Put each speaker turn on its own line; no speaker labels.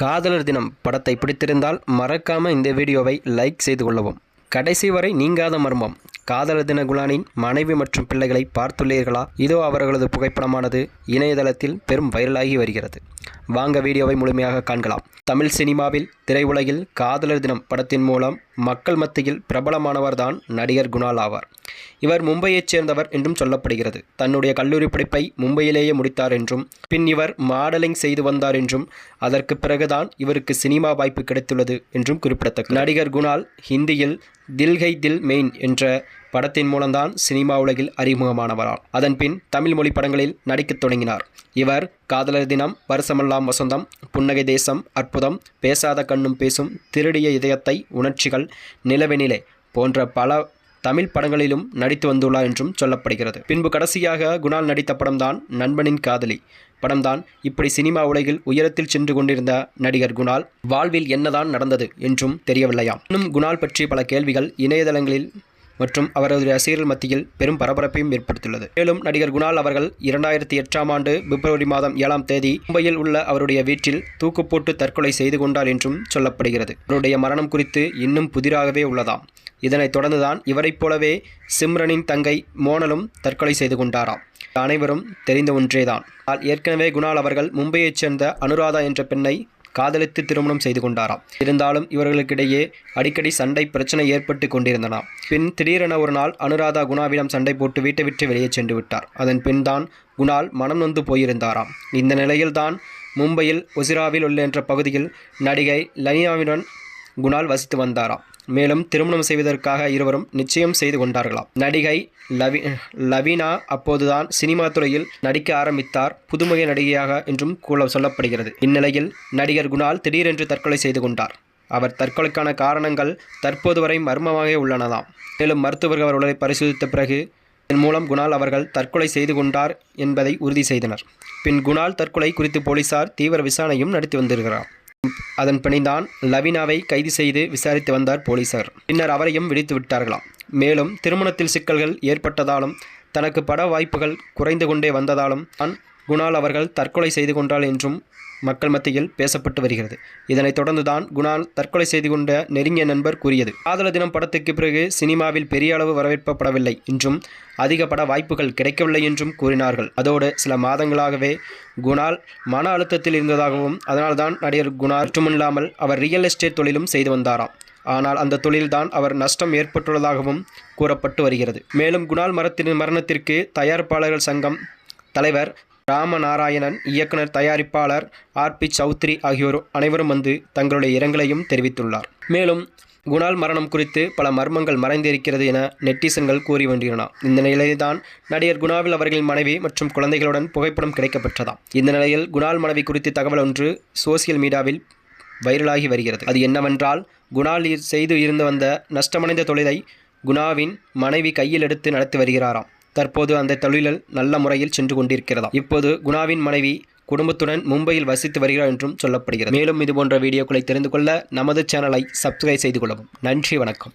காதலர் தினம் படத்தை பிடித்திருந்தால் மறக்காம இந்த வீடியோவை லைக் செய்து கொள்ளவும். கடைசி வரை நீங்காத மர்மம். காதலர் தின குலானின் மனைவி மற்றும் பிள்ளைகளை பார்த்துள்ளீர்களா? இதோ அவர்களது புகைப்படமானது இணையதளத்தில் பெரும் வைரலாகி வருகிறது. வாங்க வீடியோவை முழுமையாக காண்கலாம். தமிழ் சினிமாவில் திரையுலகில் காதலர் தினம் படத்தின் மூலம் மக்கள் மத்தியில் பிரபலமானவர்தான் நடிகர் குணால் ஆவார். இவர் மும்பையைச் சேர்ந்தவர் என்றும் சொல்லப்படுகிறது. தன்னுடைய கல்லூரி படிப்பை மும்பையிலேயே முடித்தார் என்றும் பின் இவர் மாடலிங் செய்து வந்தார் என்றும் அதற்கு பிறகுதான் இவருக்கு சினிமா வாய்ப்பு கிடைத்துள்ளது என்றும் குறிப்பிடத்தக்க நடிகர் குணால் ஹிந்தியில் தில்கை தில் மெயின் என்ற படத்தின் மூலம்தான் சினிமா உலகில் அறிமுகமானவரால் அதன்பின் தமிழ் மொழி படங்களில் நடிக்கத் தொடங்கினார். இவர் காதலர் தினம் வருஷமெல்லாம் வசந்தம் புன்னகை தேசம் அற்புதம் பேசாத கண்ணும் பேசும் திருடிய இதயத்தை உணர்ச்சிகள் நிலவெனிலே போன்ற பல தமிழ் படங்களிலும் நடித்து வந்துள்ளார் என்றும் சொல்லப்படுகிறது. பின்பு கடைசியாக குணால் நடித்த படம்தான் நண்பனின் காதலி. படம்தான் இப்படி சினிமா உலகில் உயரத்தில் சென்று கொண்டிருந்த நடிகர் குணால் வாழ்வில் என்னதான் நடந்தது என்றும் தெரியவில்லையாம். இன்னும் குணால் பற்றிய பல கேள்விகள் இணையதளங்களில் மற்றும் அவரது ரசிகர்கள் மத்தியில் பெரும் பரபரப்பையும் ஏற்படுத்தியுள்ளது. மேலும் நடிகர் குணால் அவர்கள் இரண்டாயிரத்தி எட்டாம் ஆண்டு பிப்ரவரி மாதம் ஏழாம் தேதி மும்பையில் உள்ள அவருடைய வீட்டில் தூக்கு போட்டு தற்கொலை செய்து கொண்டார் என்றும் சொல்லப்படுகிறது. அவருடைய மரணம் குறித்து இன்னும் புதிராகவே உள்ளதாம். இதனைத் தொடர்ந்துதான் இவரைப் போலவே சிம்ரனின் தங்கை மோனலும் தற்கொலை செய்து கொண்டாராம். அனைவரும் தெரிந்த ஒன்றேதான். ஆனால் ஏற்கனவே குணால் அவர்கள் மும்பையைச் சேர்ந்த அனுராதா என்ற பெண்ணை காதலித்து திருமணம் செய்து கொண்டாராம். இருந்தாலும் இவர்களுக்கிடையே அடிக்கடி சண்டை பிரச்சனை ஏற்பட்டு கொண்டிருந்தனாம் பின் திடீரென ஒரு நாள் அனுராதா குணாவிடம் சண்டை போட்டு வீட்டை விட்டு வெளியே சென்று விட்டார். அதன் பின் தான் குணால் மனம் நொந்து போயிருந்தாராம். இந்த நிலையில்தான் மும்பையில் ஒசிராவில் உள்ள என்ற பகுதியில் நடிகை லனியாவுடன் குணால் வசித்து வந்தாராம். மேலும் திருமணம் செய்வதற்காக இருவரும் நிச்சயம் செய்து கொண்டார்களாம். நடிகை லவி லவீனா அப்போதுதான் சினிமா துறையில் நடிக்க ஆரம்பித்தார். புதுமுக நடிகையாக என்றும் கூற சொல்லப்படுகிறது. இந்நிலையில் நடிகர் குணால் திடீரென்று தற்கொலை செய்து கொண்டார். அவர் தற்கொலைக்கான காரணங்கள் தற்போது வரை மர்மமாக உள்ளனதாம். மேலும் மருத்துவர்கள் அவர்களை பரிசோதித்த பிறகு இதன் மூலம் குணால் அவர்கள் தற்கொலை செய்து கொண்டார் என்பதை உறுதி செய்தனர். பின் குணால் தற்கொலை குறித்து போலீசார் தீவிர விசாரணையும் நடத்தி வந்திருக்கிறார். அதன் பிணைந்தான் லவினாவை கைது செய்து விசாரித்து வந்தார் போலீசார். பின்னர் அவரையும் விடுத்து விட்டார்களாம். மேலும் திருமணத்தில் சிக்கல்கள் ஏற்பட்டதாலும் தனக்கு பட வாய்ப்புகள் குறைந்து கொண்டே வந்ததாலும் தான் குணால் அவர்கள் தற்கொலை செய்து கொண்டாள் என்றும் மக்கள் மத்தியில் பேசப்பட்டு வருகிறது. இதனைத் தொடர்ந்துதான் குணால் தற்கொலை செய்து கொண்ட நெருங்கிய நண்பர் கூறியது. காதல தினம் படத்துக்கு பிறகு சினிமாவில் பெரிய அளவு வரவேற்பப்படவில்லை என்றும் அதிக பட வாய்ப்புகள் கிடைக்கவில்லை என்றும் கூறினார்கள். அதோடு சில மாதங்களாகவே குணால் மன அழுத்தத்தில் இருந்ததாகவும் அதனால்தான் நடிகர் குணால் மட்டுமில்லாமல் அவர் ரியல் எஸ்டேட் தொழிலும் செய்து வந்தாராம். ஆனால் அந்த தொழில்தான் அவர் நஷ்டம் ஏற்பட்டுள்ளதாகவும் கூறப்பட்டு வருகிறது. மேலும் குணால் மரத்தின் மரணத்திற்கு தயாரிப்பாளர்கள் சங்கம் தலைவர் ராமநாராயணன் இயக்குனர் தயாரிப்பாளர் ஆர். பி. சௌத்ரி ஆகியோர் அனைவரும் வந்து தங்களுடைய இரங்கலையும் தெரிவித்துள்ளார். மேலும் குணால் மரணம் குறித்து பல மர்மங்கள் மறைந்திருக்கிறது என நெட்டிசன்கள் கூறி வருகின்றன. இந்த நிலையில்தான் நடிகர் குணாவில் அவர்களின் மனைவி மற்றும் குழந்தைகளுடன் புகைப்படம் கிடைக்கப்பெற்றதாம் இந்த நிலையில் குணால் மனைவி குறித்து தகவல் ஒன்று சோசியல் மீடியாவில் வைரலாகி வருகிறது. அது என்னவென்றால் குணால் செய்து இருந்து வந்த நஷ்டமடைந்த தொழிலை குணாவின் மனைவி கையில் எடுத்து நடத்தி வருகிறாராம். தற்போது அந்த தொழிலில் நல்ல முறையில் சென்று கொண்டிருக்கிறதா இப்போது குணாவின் மனைவி குடும்பத்துடன் மும்பையில் வசித்து வருகிறார் என்றும் சொல்லப்படுகிறது. மேலும் இதுபோன்ற வீடியோக்களை தெரிந்து கொள்ள நமது சேனலை சப்ஸ்கிரைப் செய்து கொள்ளவும். நன்றி வணக்கம்.